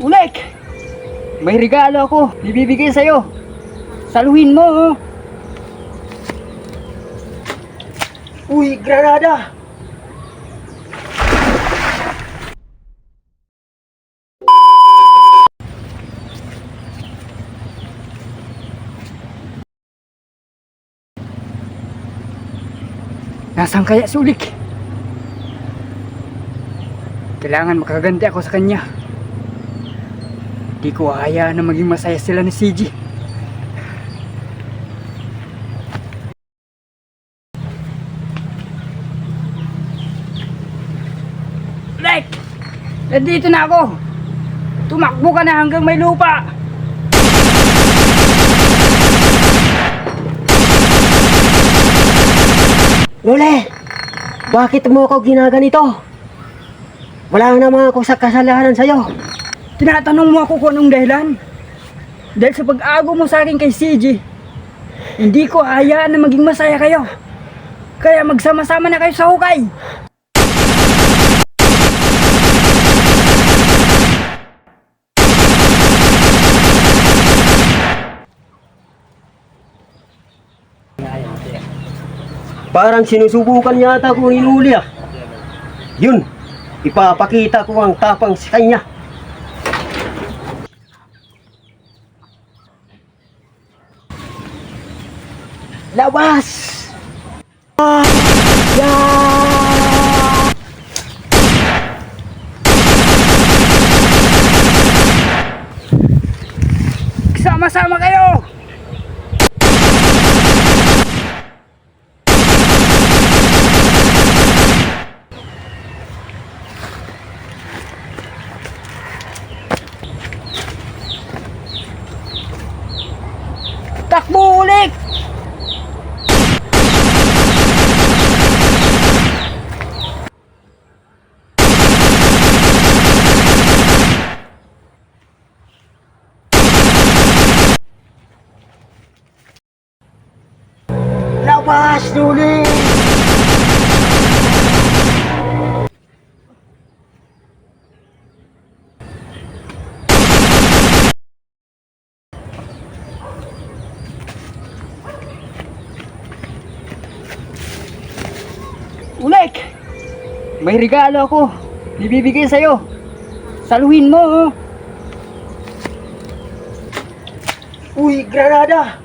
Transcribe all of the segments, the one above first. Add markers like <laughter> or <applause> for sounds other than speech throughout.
Ulek! May regalo ako. Ibibigay sa'yo. Saluhin mo. oh. Uy, granada! Nasaan kaya si Ulik? Kailangan makaganti ako sa kanya. Di ko hayaan na maging masaya sila ni CG. Like! Nandito na ako! Tumakbo ka na hanggang may lupa! Lole, bakit mo ako ginaganito? Wala naman ako sa kasalanan sa'yo. Tinatanong mo ako kung anong dahilan? Dahil sa pag-ago mo sa akin kay CG, hindi ko hayaan na maging masaya kayo. Kaya magsama-sama na kayo sa hukay. Parang sinusubukan yata kong inuli ah. Yun, ipapakita ko ang tapang sa kanya. Labas! Ah! Yeah! Sama-sama kayo! Takbo ulit! Labas, Luli! Ulek! May regalo ako. Ibibigay sa'yo. Saluhin mo. oh. Uy, granada!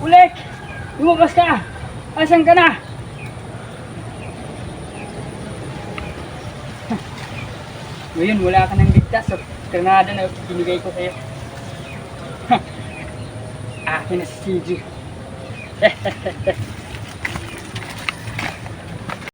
Ulek! Lumabas ka! Asan ka na? <laughs> Ngayon, wala ka nang ligtas sa granada na binigay ko sa'yo. <laughs> Akin na si CG. <laughs>